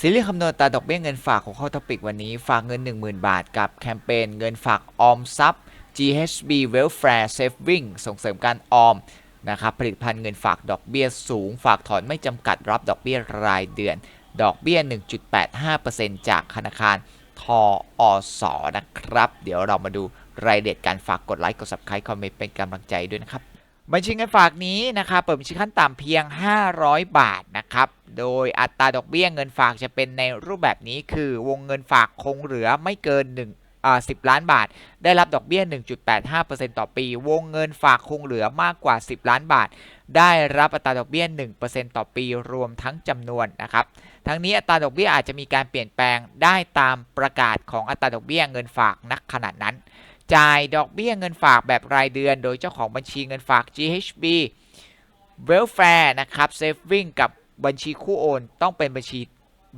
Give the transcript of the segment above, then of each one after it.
ซีรีส์คำนวณตาดอกเบี้ยเงินฝากของข้าท็อปิกวันนี้ ฝากเงิน 10,000 บาทกับแคมเปญเงินฝากออมทรัพย์ GHB Welfare Saving ส่งเสริมการออมนะครับผลิตภัณฑ์เงินฝากดอกเบี้ยสูง ฝากถอนไม่จำกัดรับดอกเบี้ยรายเดือน ดอกเบี้ย 1.85%จากธนาคารทออสนะครับ เดี๋ยวเรามาดูรายละเอียดการฝากกดไลค์กด subscribe คอมเมนต์เป็นกำลังใจด้วยนะครับ บัญชีเงินฝากนี้นะครับเปิดบัญชีขั้นต่ำเพียง 500 บาทนะครับ โดยอัตราดอกเบี้ยเงินฝากจะเป็นในรูปแบบนี้คือวงเงินฝากคงเหลือไม่เกิน1อ่า10 ล้านบาท ได้รับดอกเบี้ย 1.85%ต่อปี วงเงินฝากคงเหลือมากกว่า 10 ล้านบาท ได้รับอัตราดอกเบี้ย 1%ต่อปีรวมทั้งจำนวนนะครับ ทั้งนี้อัตราดอกเบี้ยอาจจะมีการเปลี่ยนแปลงได้ตามประกาศของอัตราดอกเบี้ยเงินฝากณขณะนั้น จ่ายดอกเบี้ยเงินฝากแบบรายเดือน โดยเจ้าของบัญชีเงินฝาก GHB Welfare นะครับ Saving กับบัญชีคู่โอนต้องเป็นบัญชี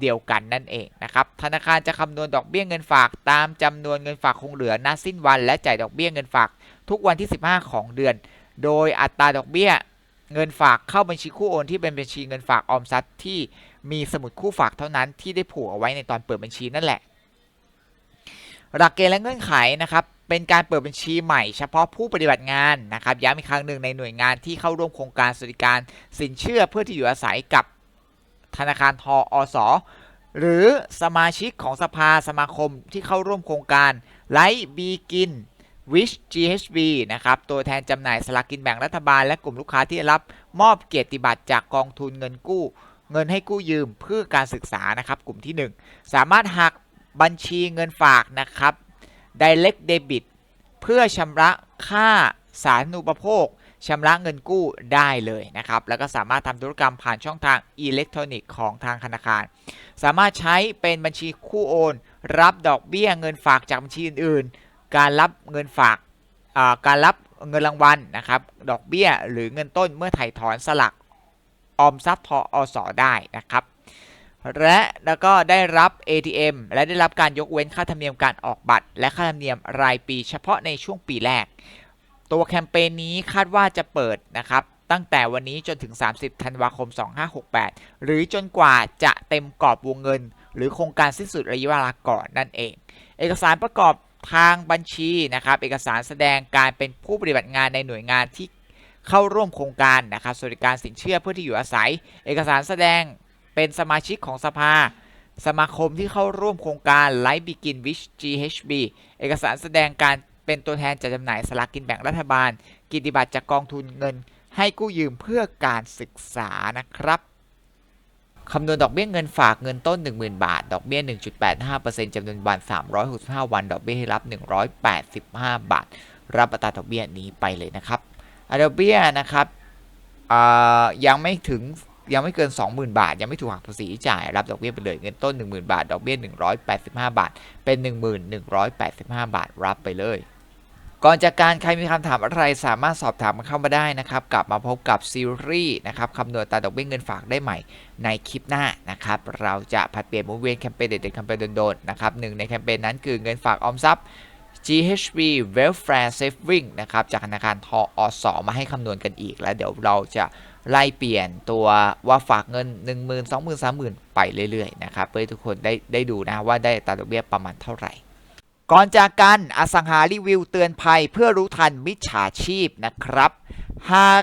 เดียวกันนั่นเองนะครับ ธนาคารจะคำนวณดอกเบี้ยเงินฝากตามจำนวนเงินฝากคงเหลือณสิ้นวัน และจ่ายดอกเบี้ยเงินฝากทุกวันที่ 15 ของเดือน โดยอัตราดอกเบี้ยเงินฝากเข้าบัญชีคู่โอนที่เป็นบัญชีเงินฝากออมทรัพย์ที่มีสมุดคู่ฝากเท่านั้นที่ได้ผูกเอาไว้ในตอนเปิดบัญชีนั่นแหละ หลักเกณฑ์และเงื่อนไขนะครับ เป็นการเปิดบัญชีใหม่เฉพาะผู้ปฏิบัติงานนะครับย้ำอีกครั้งหนึ่งในหน่วยงานที่เข้าร่วมโครงการสวัสดิการสินเชื่อเพื่อที่อยู่อาศัยกับธนาคารทออสหรือสมาชิกของสภาสมาคมที่เข้าร่วมโครงการไลท์บีกินวิช GHB นะครับตัวแทนจำหน่ายสลากกินแบ่งรัฐบาล และกลุ่มลูกค้าที่รับมอบเกียรติบัตรจากกองทุนเงินกู้ เงินให้กู้ยืมเพื่อการศึกษานะครับกลุ่มที่ 1 สามารถหักบัญชีเงินฝากนะครับ Direct Debit เพื่อชำระค่าสาธารณูปโภคชำระเงินกู้ได้เลยนะครับ แล้วก็สามารถทำธุรกรรมผ่านช่องทางอิเล็กทรอนิกส์ของทางธนาคาร สามารถใช้เป็นบัญชีคู่โอน รับดอกเบี้ยเงินฝากจากบัญชีอื่นๆ การรับเงินฝากการรับเงินรางวัลนะครับ ดอกเบี้ยหรือเงินต้นเมื่อถ่ายถอนสลักออมทรัพย์ทออสได้นะครับ และแล้วก็ได้รับ ATM และได้รับการยกเว้นค่าธรรมเนียมการออกบัตร และค่าธรรมเนียมรายปีเฉพาะในช่วงปีแรก ตัวแคมเปญนี้คาดว่าจะเปิดนะครับ ตั้งแต่วันนี้จนถึง 30 ธันวาคม 2568 หรือจนกว่าจะเต็มกรอบวงเงิน หรือโครงการสิ้นสุดระยะเวลาก่อนนั่นเอง เอกสารประกอบทางบัญชีนะครับ เอกสารแสดงการเป็นผู้ปฏิบัติงานในหน่วยงานที่เข้าร่วมโครงการนะครับสวัสดิการสินเชื่อเพื่อที่อยู่อาศัย เอกสารแสดง เป็นสมาชิกของสภา สมาคมที่เข้าร่วมโครงการ Life Begin Wish GHB เอกสารแสดงการเป็นตัวแทนจัดจำหน่ายสลากกินแบ่งรัฐบาล กิจบัตรจากกองทุนเงิน ให้กู้ยืมเพื่อการศึกษานะครับคำนวณดอกเบี้ยเงินฝากเงินต้น 10,000 บาท ดอกเบี้ย 1.85%จำนวนวัน 365 วัน ดอกเบี้ยให้รับ 185 บาท รับอัตราดอกเบี้ยนี้ไปเลยนะครับอัตราดอกเบี้ยนะครับยังไม่ถึง ยังไม่เกิน 20,000 บาท ยังไม่ถูกหักภาษีจ่ายรับดอกเบี้ยไปเลยเงินต้น 10,000 บาท ดอกเบี้ย 185 บาท เป็น 1185 บาทรับไปเลยก่อนจากการใครมีคำถามอะไรสามารถสอบถามมาเข้ามาได้นะครับ กลับมาพบกับซีรีส์นะครับคำนวณตาดอกเบี้ยเงินฝากได้ใหม่ในคลิปหน้านะครับ เราจะผัดเปลี่ยนหมุนเวียนแคมเปญเด็ดๆแคมเปญโดนๆนะครับหนึ่งในแคมเปญนั้นคือเงินฝากออมทรัพย์ GHB Welfare Saving นะครับจากธนาคารทออสมาให้คำนวณกันอีก แล้วเดี๋ยวเราจะ ไล่เปลี่ยนตัวว่าฝากเงิน 1 0 0 0 0 2 0 0 0 0 3 0,000 ไปเรื่อยๆนะครับเพื่อให้ทุกคนได้ได้ดูนะว่าได้ตาดอกเบี้ยประมาณเท่าไหร่ก่อนจากกันอสังหารีวิวเตือนภัยเพื่อรู้ทันมิจฉาชีพนะครับ หาก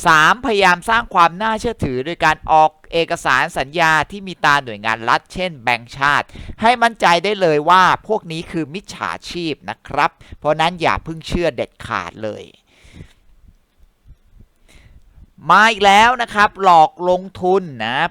3. พยายามสร้างความน่าเชื่อถือโดยการออกเอกสารสัญญาที่มีตาหน่วยงานรัฐ เช่นแบงก์ชาติ ให้มั่นใจได้เลยว่าพวกนี้คือมิจฉาชีพนะครับ เพราะนั้นอย่าเพิ่งเชื่อเด็ดขาดเลยมาอีกแล้วนะครับ หลอกลงทุนนะครับ